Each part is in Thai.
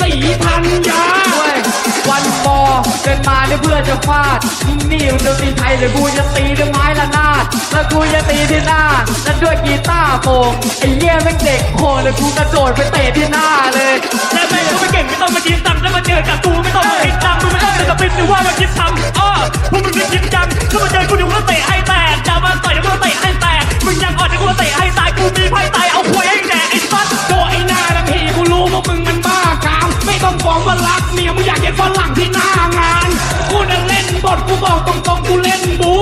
สีพันยาด้วยวันปอเดินมาเนี่ยเพื่อจะฟาดนี่งนิ่วเดนตีไทยเลยกูจะตีด้วยไม้ละนาดแล้วกูจะตีที่หน้าแล้วด้วยกีตาร์โปงไอ้เหี้ยแม่งเด็กโคเลยกูกระโดดไปเตะที่หน้าเลยแต่แม่งก็ไม่เก่งไม่ต้องมาจีบตังค์แล้วมาเจอกับกูไม่ต้องมาคิดตังค์มึไม่ต้องเจอกับปิ๊บหรือว่ามากินตัง กูเล่นบู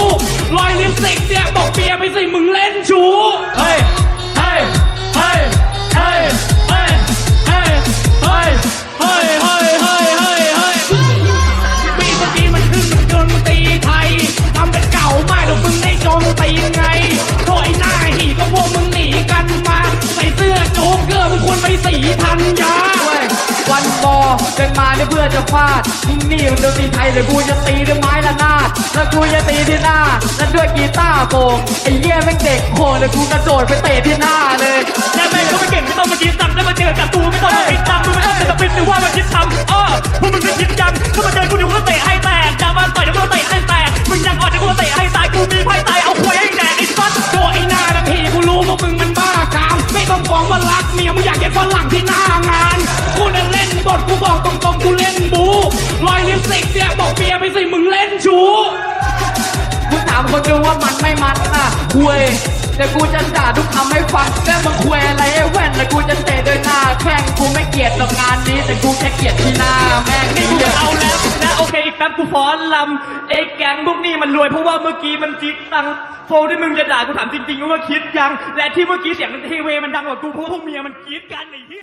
ลอยลิปสติกเนี่ยบอกเปียไปสิมึงเล่น พื่อจะฟาดมึงนี่มันดนตรีไทยหรือกูจะตีด้วยไม้ละนาดแล้วกูจะตีที่หน้าแล้วด้วยกีตาร์โปงไอ้เหี้ยแม่งเด็กโคเลยกูกระโดดไปเตะที่หน้าเลยและแม่งก็ไม่เก่งไม่ต้องมากินตังค์แล้วมาเจอกับกูไม่ต้องมาคิดตังค์มึงไม่ต้องเป็นสปินหรือว่ามาคิดทำอ้อพวกมึงไม่คิดจังก็มาเจอกูเดี๋ยวกูจะเตะให้แตกจะมาต่อยเดี๋ยวกูจะเตะให้แตกมึงยังอ่อนเดี๋ยวกูจะเตะให้ตายกูมีไพ่ตายเอาควยให้แดกไอ้สัสโดไอ้หน้าละพี่กูรู้ว่ามึงมันบ้ากามไม่ต้องฟ้องว่ารักเมียมึงอยากเห็นฝรั่งที่ รอยลิปสติกเนี่ยบอกเปียไปสิมึงเล่นชูกูถามคนดูว่ามันไม่มันอะคุยแต่กูจะด่าทุกคำให้ฟังแต่มึงคุยอะไรไอ้แว่นแต่กูจะเตะด้วยหน้าแข้งกูไม่เกลียดหรอกงานนี้ แต่กูแค่เกลียดที่หน้าแม่งนี่นี่กูเหี้ยเอาแล้วนะโอเคอีกแป๊บกูฟ้อนลำไอ้แก๊งพวกนี้มันรวยเพราะว่าเมื่อกี้มันคิดตังค์โฟที่มึงจะด่ากูถามจริงๆว่าคิดยัง และที่เมื่อกี้เสียงทีเวมันดังกว่ากูเพราะว่าพวกเมียมันคิดกันไอ้ที่